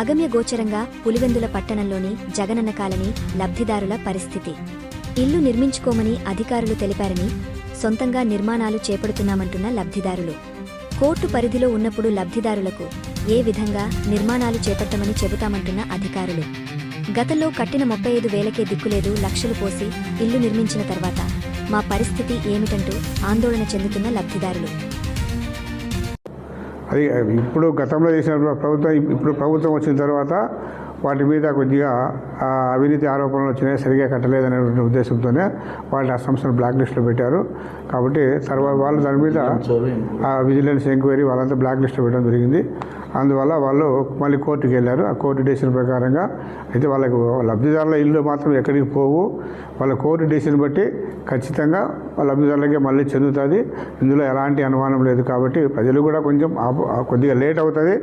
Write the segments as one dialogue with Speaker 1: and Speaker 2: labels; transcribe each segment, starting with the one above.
Speaker 1: అగమ్య గోచరంగా పులివెందుల పట్టణంలోని జగనన్న కాలనీ లబ్ధిదారుల పరిస్థితి. ఇల్లు నిర్మించుకోమని అధికారులు తెలిపారని సొంతంగా నిర్మాణాలు చేపడుతున్నామంటున్న లబ్ధిదారులు. కోర్టు పరిధిలో ఉన్నప్పుడు లబ్ధిదారులకు ఏ విధంగా నిర్మాణాలు చేపట్టమని చెబుతామంటున్న అధికారులు. గతంలో కట్టిన ముప్పై ఐదు వేలకే దిక్కులేదు లక్షలు పోసి ఇల్లు నిర్మించిన తర్వాత మా పరిస్థితి ఏమిటంటూ ఆందోళన చెందుతున్న లబ్ధిదారులు.
Speaker 2: అది ఇప్పుడు గతంలో చేసిన ప్రభుత్వం ఇప్పుడు ప్రభుత్వం వచ్చిన తర్వాత వాటి మీద కొద్దిగా ఆ, అవినీతి ఆరోపణలు వచ్చినాయి సరిగా కట్టలేదనేటువంటి ఉద్దేశంతోనే వాళ్ళని ఆ సంస్థను బ్లాక్ లిస్ట్లో పెట్టారు. కాబట్టి తర్వాత వాళ్ళు దాని మీద ఆ విజిలెన్స్ ఎంక్వైరీ వాళ్ళంతా బ్లాక్ లిస్ట్లో పెట్టడం జరిగింది. అందువల్ల వాళ్ళు మళ్ళీ కోర్టుకి వెళ్ళారు ఆ కోర్టు డెసిషన్ ప్రకారంగా అయితే వాళ్ళకు లబ్ధిదారుల ఇల్లు మాత్రం ఎక్కడికి పోవు. వాళ్ళ కోర్టు డెసిషన్ బట్టి ఖచ్చితంగా వాళ్ళ లబ్ధిదారులకే మళ్ళీ చెందుతుంది. ఇందులో ఎలాంటి అనుమానం లేదు కాబట్టి ప్రజలు కూడా కొంచెం కొద్దిగా లేట్ అవుతుంది.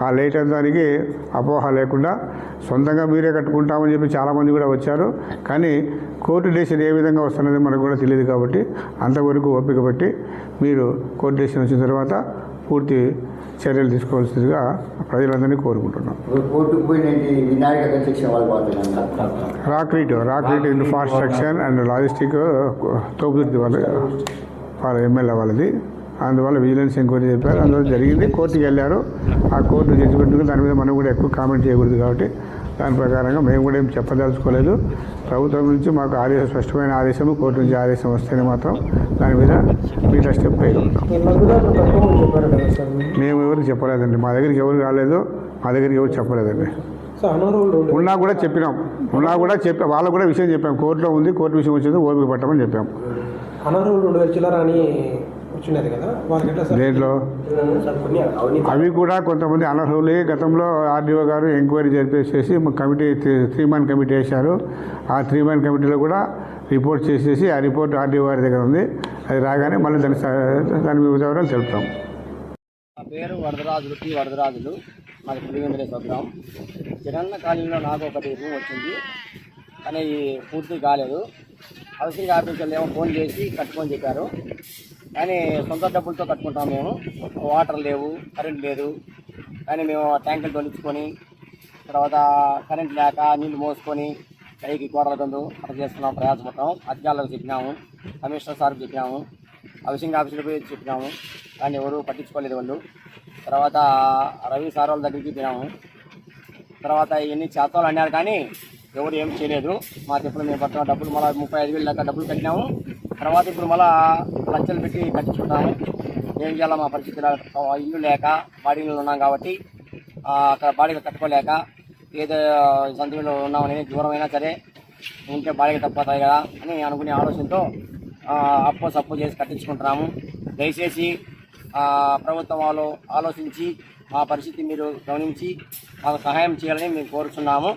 Speaker 2: ఆ లేట్ అయిన దానికి అపోహ లేకుండా సొంతంగా మీరే కట్టుకుంటామని చెప్పి చాలామంది కూడా వచ్చారు. కానీ కోర్టు డెసిషన్ ఏ విధంగా వస్తున్నది మనకు కూడా తెలియదు కాబట్టి అంతవరకు ఓపిక పట్టి మీరు కోర్టు డెసిషన్ వచ్చిన తర్వాత పూర్తి చర్యలు తీసుకోవాల్సిందిగా ప్రజలందరినీ కోరుకుంటున్నాం. రాక్రీట్ రాక్రీట్ ఇన్ఫ్రాస్ట్రక్చర్ అండ్ లాజిస్టిక్ తోపుదుర్తి వాళ్ళ వాళ్ళ ఎమ్మెల్యే వాళ్ళది. అందువల్ల విజిలెన్స్ ఎంక్వైరీ చెప్పారు. అందువల్ల జరిగింది. కోర్టుకి వెళ్ళారు. ఆ కోర్టు జడ్జిమెంట్ దాని మీద మనం కూడా ఎక్కువ కామెంట్ చేయకూడదు కాబట్టి దాని ప్రకారంగా మేము కూడా ఏం చెప్పదలుచుకోలేదు. ప్రభుత్వం నుంచి మాకు ఆదేశం స్పష్టమైన ఆదేశము కోర్టు నుంచి ఆదేశం వస్తేనే మాత్రం దాని మీద మిగతా స్టెప్ వేయగలుగుతాం మేము ఎవరు చెప్పలేదండి. మా దగ్గరికి ఎవరు రాలేదు. మా దగ్గరికి ఎవరు చెప్పలేదండి. ఉన్నా కూడా చెప్పినాం. ఉన్నా కూడా చెప్పి వాళ్ళకు కూడా విషయం చెప్పాం. కోర్టులో ఉంది. కోర్టు విషయం వచ్చింది. ఓపిక పట్టమని చెప్పాం.
Speaker 3: అనర్హులు రెండు వేల చిల్లర అని వచ్చినది కదా
Speaker 2: దేంట్లో? అవి కూడా కొంతమంది అనర్హులే. గతంలో ఆర్డీఓ గారు ఎంక్వైరీ జరిపేసేసి కమిటీ త్రీ మ్యాన్ కమిటీ వేశారు. ఆ త్రీ మ్యాన్ కమిటీలో కూడా రిపోర్ట్ చేసేసి ఆ రిపోర్ట్ ఆర్డీఓ గారి దగ్గర ఉంది. అది రాగానే మళ్ళీ దాని దాని మీద వివరాలు తెలుపుతాం.
Speaker 4: నా పేరు వరదరాజులు టి వరదరాజులు. మాది పులివెందులే స్వగ్రామం జగన్న కాలనీలో నాకు ఒకటి రూమ్ వచ్చింది. కానీ పూర్తి కాలేదు. హౌసింగ్ ఆఫీసర్లు ఏమో ఫోన్ చేసి కట్టుకొని చెప్పారు. కానీ సొంత డబ్బులతో కట్టుకుంటాం మేము. వాటర్ లేవు కరెంట్ లేదు. కానీ మేము ట్యాంకులు తొలిచుకొని తర్వాత కరెంట్ లేక నీళ్ళు మోసుకొని పైకి గోడల తందు అక్కడ చేస్తున్నాం ప్రయాసపడతాం అధికారులకు చెప్పినాము కమిషనర్ సార్కి చెప్పినాము హౌసింగ్ ఆఫీసులకు పోయి చెప్పినాము. కానీ ఎవరు పట్టించుకోలేదు వాళ్ళు. తర్వాత రవి సార్ వాళ్ళ దగ్గరికి పోయినాము తర్వాత ఇవన్నీ చేస్తాలు అన్నారు కానీ ఎవరు ఏం చేయలేదు. మాకు ఇప్పుడు మేము పట్టిన డబ్బులు మళ్ళీ ముప్పై ఐదు వేలు దాకా డబ్బులు కట్టినాము. తర్వాత ఇప్పుడు మళ్ళా లక్షలు పెట్టి కట్టించుకుంటాము. ఏం చేయాలో మా పరిస్థితి ఇల్లు లేక బాడీలో ఉన్నాం కాబట్టి అక్కడ బాడీలు కట్టుకోలేక ఏదో సంతలో ఉన్నామని దూరమైనా సరే ఉంటే బాడీకి తప్పుతాయి కదా అని అనుకునే ఆలోచనతో అప్పు సప్పు చేసి కట్టించుకుంటున్నాము. దయచేసి ప్రభుత్వం వాళ్ళు ఆలోచించి మా పరిస్థితి మీరు గమనించి మాకు సహాయం చేయాలని మేము కోరుచున్నాము.